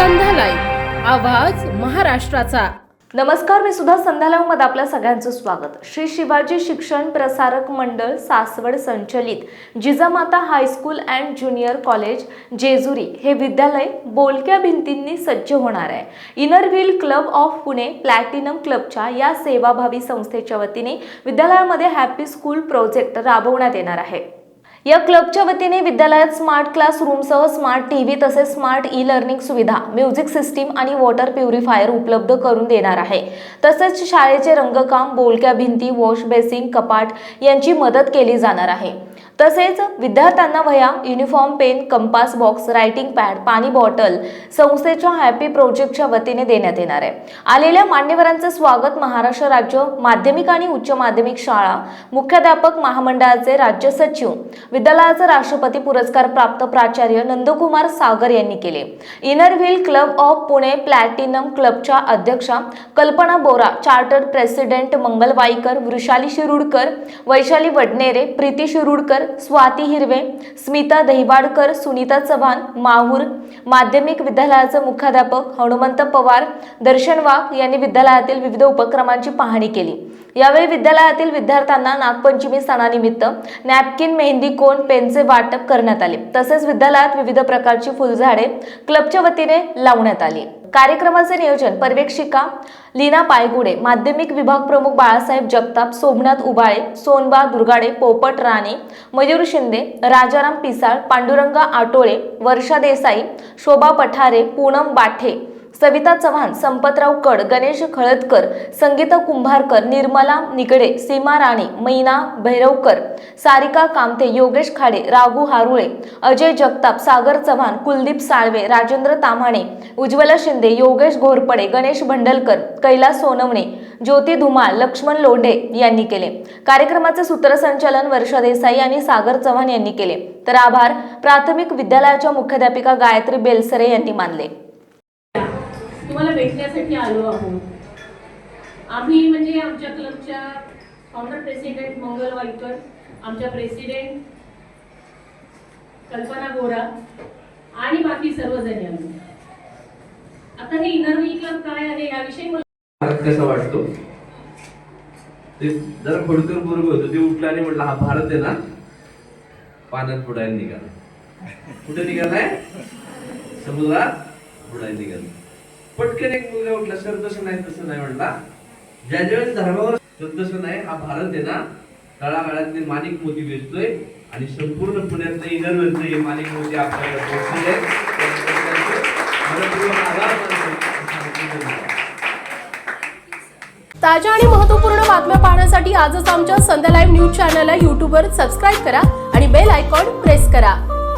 संध्यालय आवाज महाराष्ट्राचा. नमस्कार मी सुद्धा संध्यालावमध्ये आपल्या सगळ्यांचं स्वागत. श्री शिवाजी शिक्षण प्रसारक मंडळ सासवड संचलित Jijamata high school and junior college Jejuri हे विद्यालय बोलक्या भिंतींनी सज्ज होणार आहे. Inner wheel club of Pune platinum क्लबच्या या सेवाभावी संस्थेच्या वतीने विद्यालयामध्ये हॅपी स्कूल प्रोजेक्ट राबवण्यात येणार आहे. या क्लबच्या वतीने विद्यालयात स्मार्ट क्लास रूमसह स्मार्ट टी व्ही तसेच स्मार्ट ई लर्निंग सुविधा म्युझिक सिस्टीम आणि वॉटर प्युरिफायर उपलब्ध करून देणार आहे. तसेच शाळेचे रंगकाम बोलक्या भिंती वॉश बेसिन कपाट यांची मदत केली जाणार आहे. तसेच विद्यार्थ्यांना वह्या uniform pen compass box writing pad पाणी बॉटल संस्थेच्या हॅपी प्रोजेक्टच्या वतीने देण्यात येणार आहे. आलेल्या मान्यवरांचे स्वागत महाराष्ट्र राज्य माध्यमिक आणि उच्च माध्यमिक शाळा मुख्याध्यापक महामंडळाचे राज्य सचिव विद्यालयाचे राष्ट्रपती पुरस्कार प्राप्त प्राचार्य नंदकुमार सागर यांनी केले. Inner wheel club of Pune platinum क्लबच्या अध्यक्षा कल्पना बोरा चार्टर्ड प्रेसिडेंट मंगल वाईकर वृषाली शिरुडकर वैशाली वडनेरे प्रीती शिरुडकर स्वाती हिरवे स्मिता दहिवाडकर सुनीता चव्हाण माहूर माध्यमिक विद्यालयाचे मुख्याध्यापक हनुमंत पवार दर्शन वाघ यांनी विद्यालयातील विविध उपक्रमांची पाहणी केली. यावेळी विद्यालयातील विद्यार्थ्यांना नागपंचमी सणानिमित्त नॅपकिन मेहंदी कोण पेनचे वाटप करण्यात आले. तसेच विद्यालयात विविध प्रकारची फुलझाडे क्लबच्या वतीने लावण्यात आली. कार्यक्रमाचे नियोजन पर्यवेक्षिका लीना पायगुडे माध्यमिक विभाग प्रमुख बाळासाहेब जगताप सोमनाथ उबाळे सोनबा दुर्गाडे पोपट राणे मयूर शिंदे राजाराम पिसाळ पांडुरंगा आटोळे वर्षा देसाई शोभा पठारे पूनम बाठे सविता चव्हाण संपतराव कड गणेश खळदकर संगीता कुंभारकर निर्मला निगडे सीमा राणे मैना भैरवकर सारिका कामते योगेश खाडे राघू हारुळे अजय जगताप सागर चव्हाण कुलदीप साळवे राजेंद्र ताम्हाणे उज्ज्वला शिंदे योगेश घोरपडे गणेश भंडलकर कैलास सोनवणे ज्योती धुमाळ लक्ष्मण लोंढे यांनी केले. कार्यक्रमाचे सूत्रसंचालन वर्षा देसाई आणि सागर चव्हाण यांनी केले. तर आभार. प्राथमिक विद्यालयाच्या मुख्याध्यापिका गायत्री बेलसरे यांनी मानले. तुम्हाला भेटण्यासाठी आलो आहोत. आम्ही म्हणजे आमच्या क्लबच्या फाउंडर प्रेसिडेंट मंगल वाईकर आमच्या प्रेसिडेंट कल्पना गोरा आणि बाकी सर्वजणी आम्ही. आता हे इनर क्लब काय आहे याविषयी मला कसा वाटतो? ते जरा खोडकर बरोबर होतं ते उठलं आणि म्हटलं हा भारत आहे ना पाण्यात बुडायला निघाला. कुठे निघालाय? समुद्रात बुडायला निघाला. पटकन एक मुलगा उठला सर तसं नाही तसं नाही म्हणला. ज्या ज्यावेळेस धर्मावर तसं नाही हा भारत आहे ना तळागाळातले माणिक मोती वेचतोय आणि संपूर्ण पुण्यातलं इनरवेलचं हे माणिक मोती आपल्याला पोहोचले ताज्या आणि महत्त्वपूर्ण बातम्या पाहण्यासाठी आजच आमच्या संध्या लाईव्ह न्यूज चॅनलला यूट्यूबवर सबस्क्राईब करा आणि बेल आयकॉन प्रेस करा.